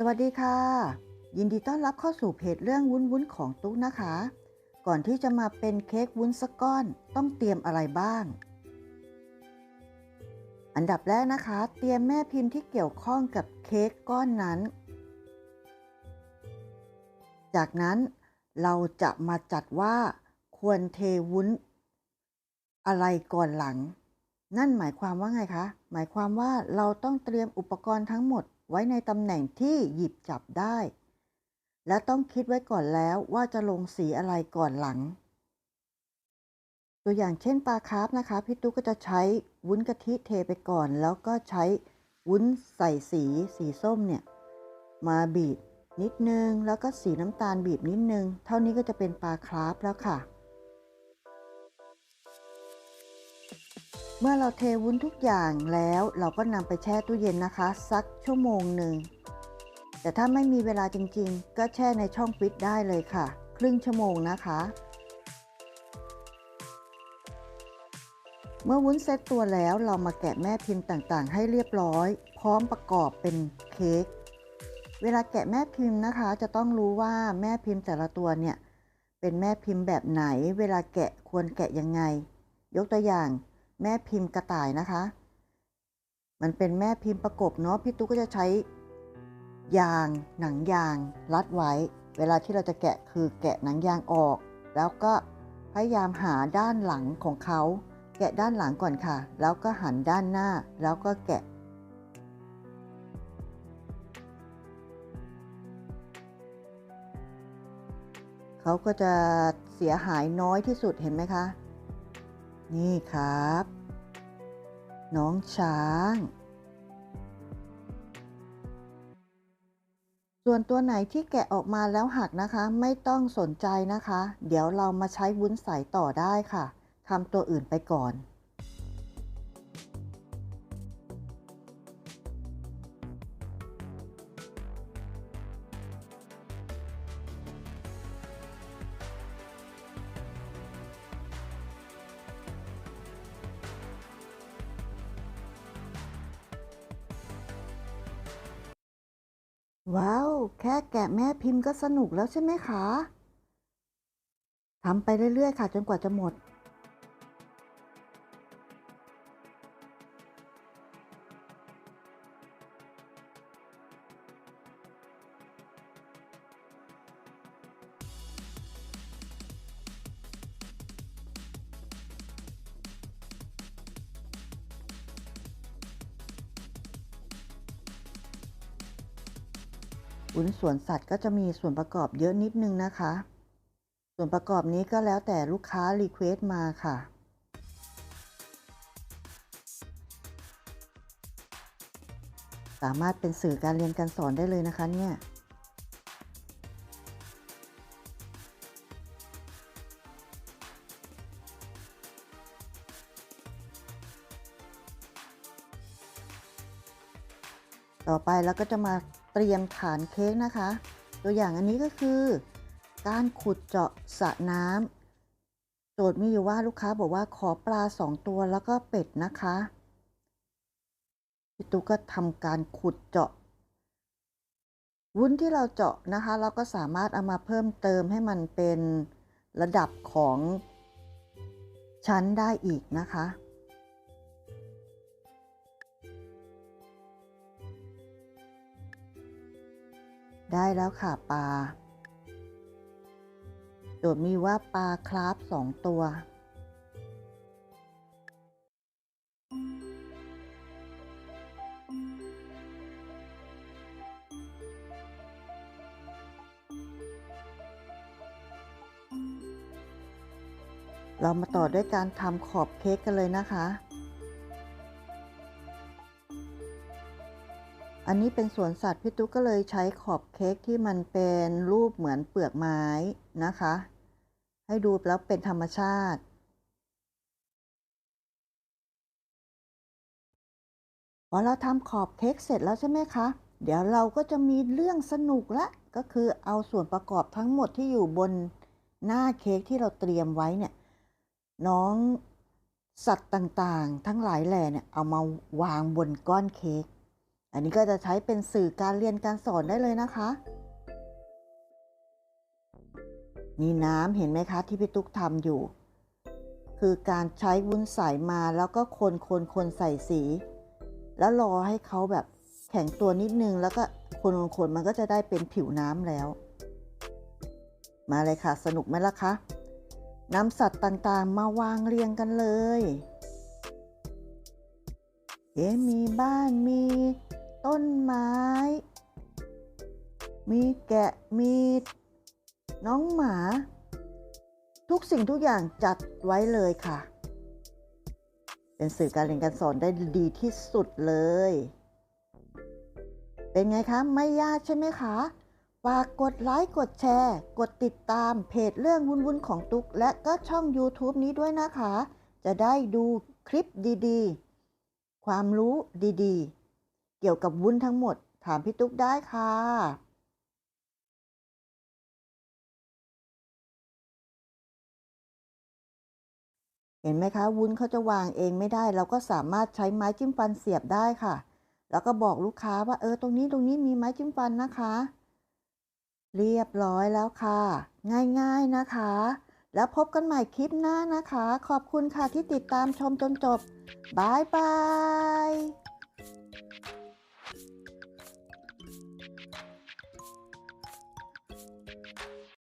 สวัสดีค่ะ ยินดีต้อนรับเข้าสู่เพจเรื่องวุ้นวุ้นของตุ๊กนะคะ ก่อนที่จะมาเป็นเค้กวุ้นสักก้อนต้องเตรียมอะไรบ้าง อันดับแรกนะคะ เตรียมแม่พิมพ์ที่เกี่ยวข้องกับเค้กก้อนนั้น จากนั้นเราจะมาจัดว่าควรเทวุ้น อะไรก่อนหลัง นั่นหมายความว่าไงคะ หมายความว่าเราต้องเตรียมอุปกรณ์ทั้งหมด ไว้ในตำแหน่งที่หยิบจับได้ และต้องคิดไว้ก่อนแล้วว่าจะลงสีอะไรก่อนหลัง ตัวอย่างเช่นปลาคาร์ฟนะคะพี่ตุ๊กก็จะใช้วุ้นกะทิเทไปก่อน แล้วก็ใช้วุ้นใส่สีสีส้มเนี่ยมาบีบนิดนึง แล้วก็สีน้ำตาลบีบนิดนึง เท่านี้ก็จะเป็นปลาคราฟแล้วค่ะ เมื่อเราเทวุ้นทุกอย่างแล้วเราก็นำไปแช่ตู้เย็นนะคะ สักชั่วโมงหนึ่ง แต่ถ้าไม่มีเวลาจริงๆ ก็แช่ในช่องฟิตได้เลยค่ะ ครึ่งชั่วโมงนะคะ เมื่อวุ้นเซตตัวแล้วเรามาแกะแม่พิมพ์ต่างๆ ให้เรียบร้อย พร้อมประกอบเป็นเค้กเวลาแกะแม่พิมพ์นะคะ จะต้องรู้ว่าแม่พิมพ์แต่ละตัวเนี่ยเป็นแม่พิมพ์แบบไหน เวลาแกะควรแกะยังไง ยกตัวอย่าง แม่พิมพ์กระต่ายนะคะ มันเป็นแม่พิมพ์ประกบเนาะพี่ตุ๊กก็จะใช้ ยางหนังยางรัดไว้ เวลาที่เราจะแกะคือแกะหนังยางออก แล้วก็พยายามหาด้านหลังของเขาแกะด้านหลังก่อนค่ะ แล้วก็หันด้านหน้าแล้วก็แกะ เขาก็จะเสียหายน้อยที่สุดเห็นไหมคะ นี่ครับ น้องช้าง ส่วนตัวไหนที่แกะออกมาแล้วหักนะคะ ไม่ต้องสนใจนะคะ เดี๋ยวเรามาใช้วุ้นใสต่อได้ค่ะทำตัวอื่นไปก่อน ว้าว แค่แกะแม่พิมพ์ก็สนุกแล้วใช่ไหมคะทำไปเรื่อยๆ ค่ะ จนกว่าจะหมด วุ้นสวนสัตว์ก็จะมีส่วนประกอบเยอะนิดนึงนะคะ ส่วนประกอบนี้ก็แล้วแต่ลูกค้ารีเควสต์มาค่ะ สามารถเป็นสื่อการเรียนการสอนได้เลยนะคะเนี่ยต่อไปเราก็จะมา เตรียมฐานเค้กนะคะ ตัวอย่างอันนี้ก็คือ การขุดเจาะสระน้ำโจทย์มีอยู่ว่าลูกค้าบอกว่าขอปลาสองตัวแล้วก็เป็ดนะคะพี่ตุ๊กก็ทำการขุดเจาะ วุ้นที่เราเจาะนะคะ เราก็สามารถเอามาเพิ่มเติมให้มันเป็นระดับของชั้นได้อีกนะคะ ได้แล้วค่ะปลาโดดมีว่าปลาคราฟสองตัว เรามาต่อด้วยการทำขอบเค้กกันเลยนะคะ อันนี้เป็นสวนสัตว์พี่ตุ๊กก็เลยใช้ขอบเค้กที่มันเป็นรูปเหมือนเปลือกไม้นะคะ ให้ดูแล้วเป็นธรรมชาติ พอเราทำขอบเค้กเสร็จแล้วใช่ไหมคะ เดี๋ยวเราก็จะมีเรื่องสนุกละ ก็คือเอาส่วนประกอบทั้งหมดที่อยู่บนหน้าเค้กที่เราเตรียมไว้เนี่ย น้องสัตว์ต่างๆ ทั้งหลายแหล่เนี่ยเอามาวางบนก้อนเค้ก อันนี้ก็จะใช้เป็นสื่อการเรียนการสอนได้เลยนะคะ นี่น้ำเห็นไหมคะที่พี่ตุ๊กทำอยู่ คือการใช้วุ้นใสมาแล้วก็คนคนคนใส่สี แล้วรอให้เขาแบบแข็งตัวนิดนึง แล้วก็คนคนมันก็จะได้เป็นผิวน้ำแล้ว มาเลยค่ะ สนุกไหมล่ะคะน้ำสัตว์ต่างๆ มาวางเรียงกันเลย เอ๊มีบ้านมี ต้นไม้ มีแกะ มีน้องหมา ทุกสิ่งทุกอย่างจัดไว้เลยค่ะ เป็นสื่อการเรียนการสอนได้ดีที่สุดเลย เป็นไงคะ ไม่ยากใช่ไหมคะฝากกดไลค์กดแชร์ กดติดตามเพจเรื่องวุ่นๆของตุ๊ก และก็ช่อง YouTube นี้ด้วยนะคะ จะได้ดูคลิปดีๆ ความรู้ดีๆ เกี่ยวกับวุ้นทั้งหมด ถามพี่ตุ๊กได้ค่ะเห็นไหมคะ วุ้นเขาจะวางเองไม่ได้ เราก็สามารถใช้ไม้จิ้มฟันเสียบได้ค่ะ แล้วก็บอกลูกค้าว่าเออตรงนี้ตรงนี้มีไม้จิ้มฟันนะคะ เรียบร้อยแล้วค่ะ ง่ายๆนะคะ แล้วพบกันใหม่คลิปหน้านะคะ ขอบคุณค่ะที่ติดตามชมจนจบบายบาย